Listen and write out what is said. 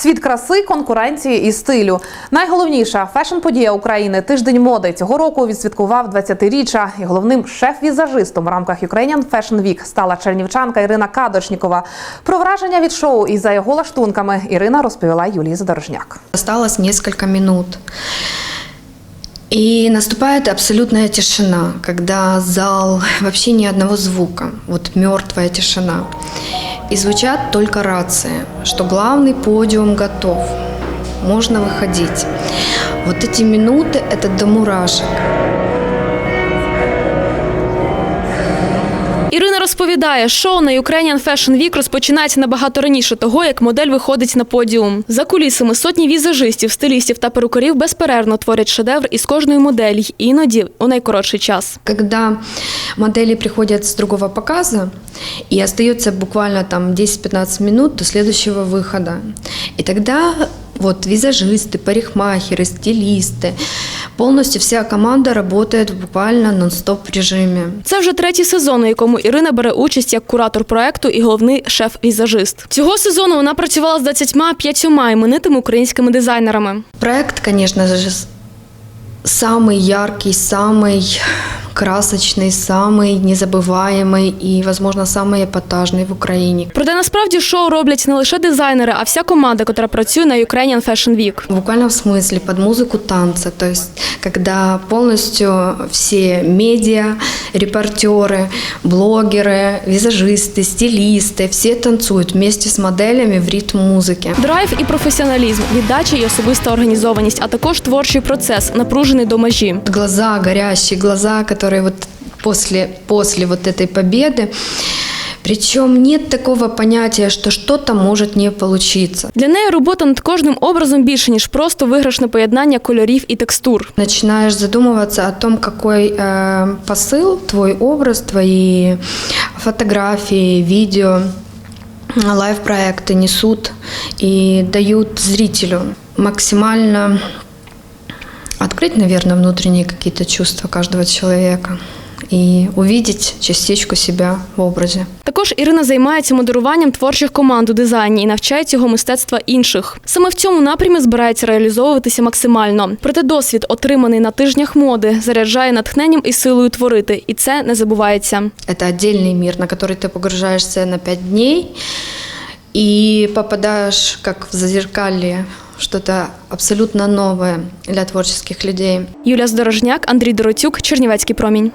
Світ краси, конкуренції і стилю. Найголовніша фешн-подія України тиждень моди цього року відсвяткував 20-річчя. І головним шеф-візажистом в рамках Ukrainian Fashion Week стала чернівчанка Ірина Кадочнікова. Про враження від шоу і за його лаштунками Ірина розповіла Юлії Задорожняк. Осталось несколько минут. И наступает абсолютная тишина, когда зал, вообще ни одного звука, вот мертвая тишина. И звучат только рации, что главный подиум готов, можно выходить. Вот эти минуты – это до мурашек. розповідає, шоу на Ukrainian Fashion Week розпочинається набагато раніше того, як модель виходить на подіум. За кулісами сотні візажистів, стилістів та перукарів безперервно творять шедевр із кожної моделі, іноді у найкоротший час. Когда модели приходят с другого показа, и остается буквально там 10-15 минут до следующего выхода. И тогда вот визажисты, парикмахеры, стилисты, полностью вся команда працює буквально нон-стоп режимі. Це вже третій сезон, у якому Ірина бере участь як куратор проекту і головний шеф-візажист. Цього сезону вона працювала з 25 іменитими українськими дизайнерами. Проект, звісно, самий самый яркий, самый красочный, самый незабываемый и, возможно, самый эпатажный в Украине. Проте насправді шоу роблять не лише дизайнери, а вся команда, яка працює на Ukrainian Fashion Week. В буквальном смысле под музыку танца, то есть когда полностью все медиа, репортеры, блогеры, визажисты, стилисты, все танцуют вместе с моделями в ритм музыки. Драйв і професіоналізм, віддача і особиста організованість, а також творчий процес, напружений до межі. Глаза горящие, глаза, которые вот после, после вот этой победы, причем нет такого понятия, что что-то может не получиться. Для неї робота над кожним образом більше ніж просто виграшне поєднання кольорів і текстур. начинаешь задумываться о том, какой э, посыл твой образ, твои фотографии, видео, лайв-проекты несут и дают зрителю максимально открыть, наверное, внутренние какие-то чувства каждого человека и увидеть частичку себя в образе. Також Ірина займається модеруванням творчих команд у дизайні і навчає цього мистецтва інших. Саме в цьому напрямі збирається реалізовуватися максимально. Проте досвід, отриманий на тижнях моди, заряджає натхненням і силою творити, і це не забувається. Это отдельный мир, на который ты погружаешься на пять дней и попадаешь как в зазеркалье, что-то абсолютно новое для творческих людей. Юлія Здорожняк, Андрій Доротюк, Чернівецький промінь.